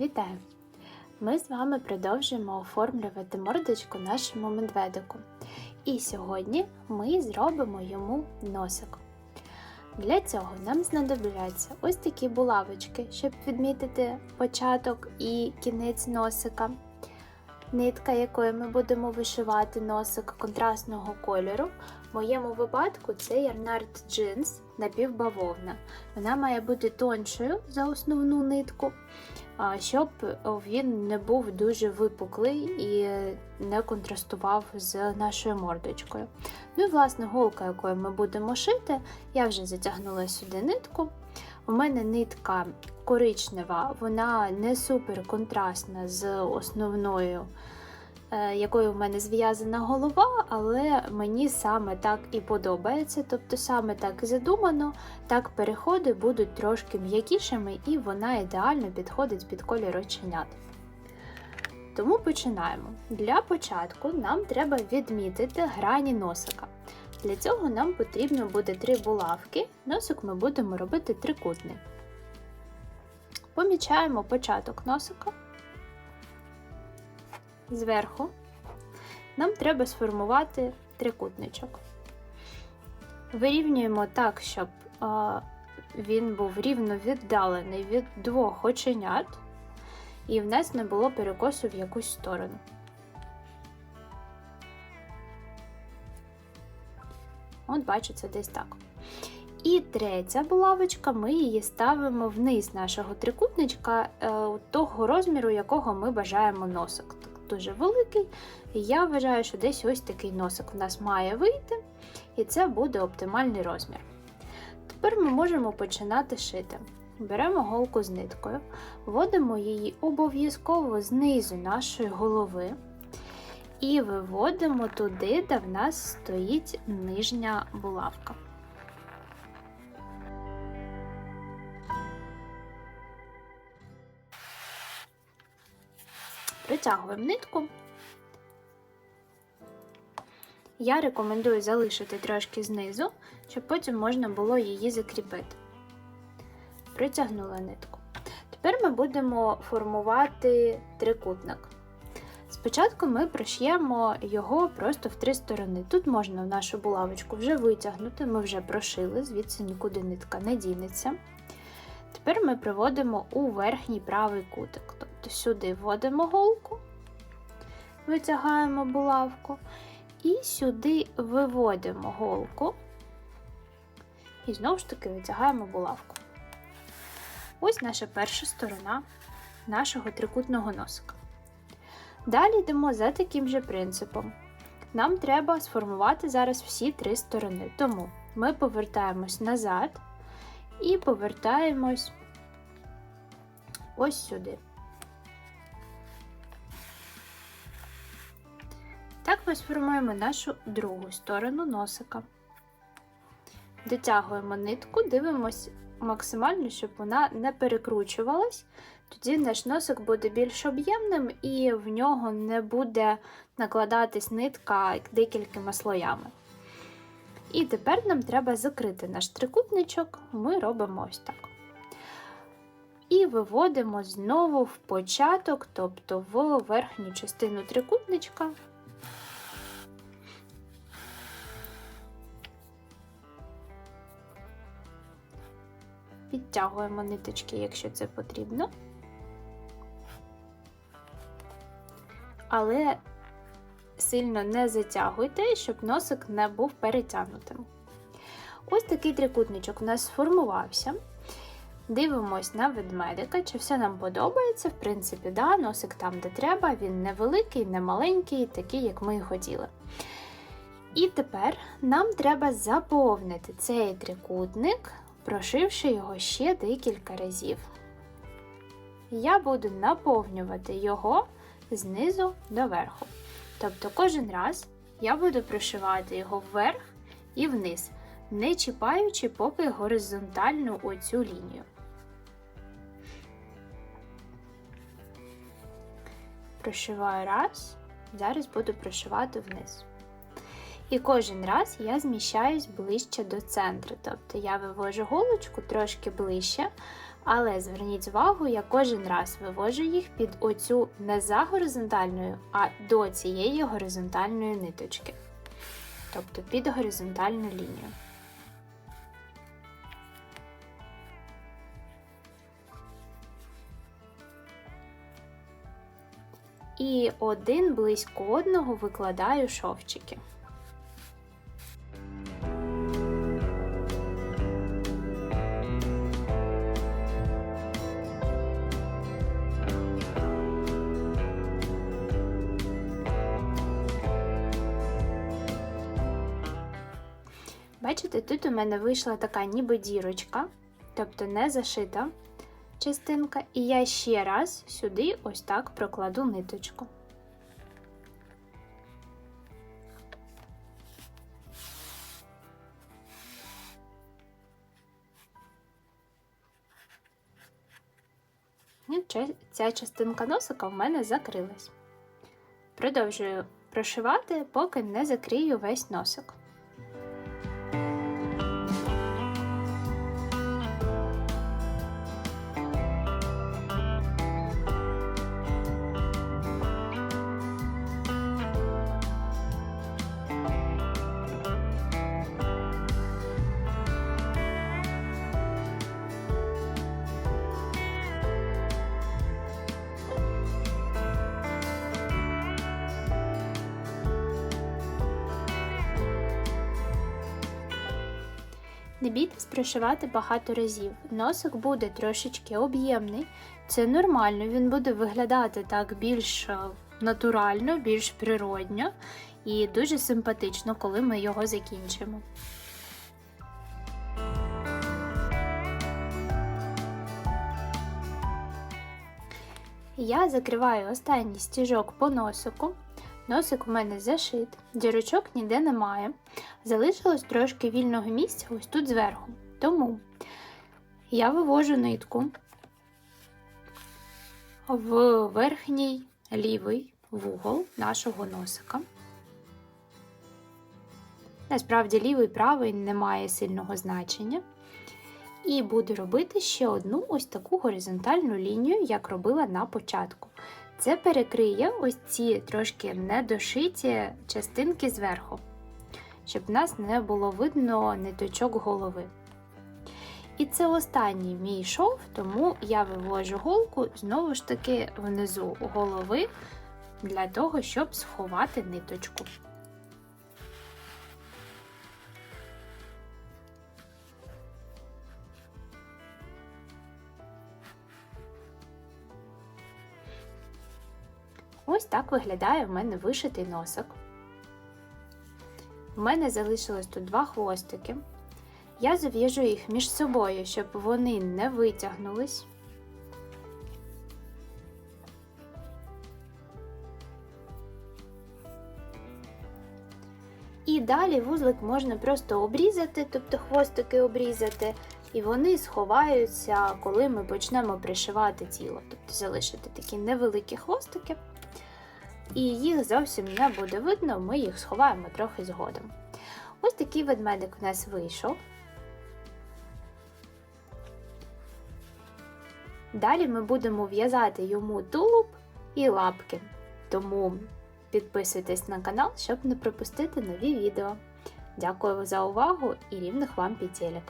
Вітаю! Ми з вами продовжуємо оформлювати мордочку нашому медведику. І сьогодні ми зробимо йому носик. Для цього нам знадобляться ось такі булавочки, щоб відмітити початок і кінець носика. Нитка, якою ми будемо вишивати носик контрастного кольору. В моєму випадку це Ярнард Джинс напівбавовна. Вона має бути тоншою за основну нитку, щоб він не був дуже випуклий і не контрастував з нашою мордочкою. Ну і власне голка, якою ми будемо шити, я вже затягнула сюди нитку. У мене нитка коричнева, вона не супер контрастна з основною, е, якою в мене зв'язана голова, але мені саме так і подобається. Тобто саме так і задумано, так переходи будуть трошки м'якішими, і вона ідеально підходить під колір оченят. Тому починаємо. Для початку нам треба відмітити грані носика. Для цього нам потрібно буде три булавки. Носик ми будемо робити трикутний. Помічаємо початок носика. Зверху нам треба сформувати трикутничок. Вирівнюємо так, щоб він був рівно віддалений від двох оченят, і в нас не було перекосу в якусь сторону. От, бачите, десь так. І третя булавочка, ми її ставимо вниз нашого трикутничка е, того розміру, якого ми бажаємо носик. Дуже великий. І я вважаю, що десь ось такий носик у нас має вийти, і це буде оптимальний розмір. Тепер ми можемо починати шити. Беремо голку з ниткою, вводимо її обов'язково знизу нашої голови. І виводимо туди, де в нас стоїть нижня булавка. Притягуємо нитку. Я рекомендую залишити трошки знизу, щоб потім можна було її закріпити. Притягнула нитку. Тепер ми будемо формувати трикутник. Спочатку ми прош'ємо його просто в три сторони. Тут можна нашу булавочку вже витягнути, ми вже прошили, звідси нікуди нитка не дінеться. Тепер ми проводимо у верхній правий кутик. Тобто сюди вводимо голку, витягаємо булавку, і сюди виводимо голку, і знову ж таки витягаємо булавку. Ось наша перша сторона нашого трикутного носика. Далі йдемо за таким же принципом. Нам треба сформувати зараз всі три сторони. Тому ми повертаємось назад і повертаємось ось сюди. Так ми сформуємо нашу другу сторону носика. Дотягуємо нитку, дивимось максимально, щоб вона не перекручувалась. Тоді наш носик буде більш об'ємним і в нього не буде накладатись нитка декількома слоями. І тепер нам треба закрити наш трикутничок, ми робимо ось так. І виводимо знову в початок, тобто в верхню частину трикутничка. Підтягуємо ниточки, якщо це потрібно. Але сильно не затягуйте, щоб носик не був перетягнутим. Ось такий трикутничок у нас сформувався. Дивимось на ведмедика, чи все нам подобається. В принципі, да, носик там, де треба, він не великий, не маленький, такий, як ми і хотіли. І тепер нам треба заповнити цей трикутник, прошивши його ще декілька разів. Я буду наповнювати його знизу до верху. Тобто кожен раз я буду прошивати його вверх і вниз, не чіпаючи поки горизонтальну оцю лінію. Прошиваю раз, зараз буду прошивати вниз. І кожен раз я зміщаюсь ближче до центру. Тобто я вивожу голочку трошки ближче, Але зверніть увагу, я кожен раз вивожу їх під оцю не за горизонтальною, а до цієї горизонтальної ниточки. Тобто під горизонтальну лінію. І один близько одного викладаю шовчики. Бачите, тут у мене вийшла така ніби дірочка, тобто не зашита частинка, і я ще раз сюди ось так прокладу ниточку. Ця частинка носика в мене закрилась. Продовжую прошивати, поки не закрию весь носик. Не бійтесь прошивати багато разів. Носик буде трошечки об'ємний, це нормально, він буде виглядати так більш е, натурально, більш природньо і дуже симпатично, коли ми його закінчимо. Я закриваю останній стіжок по носику. Носик у мене зашит, дірочок ніде немає. Залишилось трошки вільного місця ось тут зверху. Тому я вивожу нитку в верхній лівий вугол нашого носика. Насправді, лівий правий не має сильного значення. І буду робити ще одну ось таку горизонтальну лінію, як робила на початку. Це перекриє ось ці трошки недошиті частинки зверху, щоб в нас не було видно ниточок голови. І це останній мій шов, тому я вивожу голку знову ж таки внизу голови для того, щоб сховати ниточку. Ось так виглядає в мене вишитий носик. У мене залишилось тут два хвостики. Я зав'яжу їх між собою, щоб вони не витягнулись. І далі вузлик можна просто обрізати, тобто хвостики обрізати, і вони сховаються, коли ми почнемо пришивати тіло. Тобто залишити такі невеликі хвостики і їх зовсім не буде видно, ми їх сховаємо трохи згодом. Ось такий ведмедик у нас вийшов. Далі ми будемо в'язати йому тулуб і лапки. Тому підписуйтесь на канал, щоб не пропустити нові відео. Дякую за увагу і рівних вам петелек!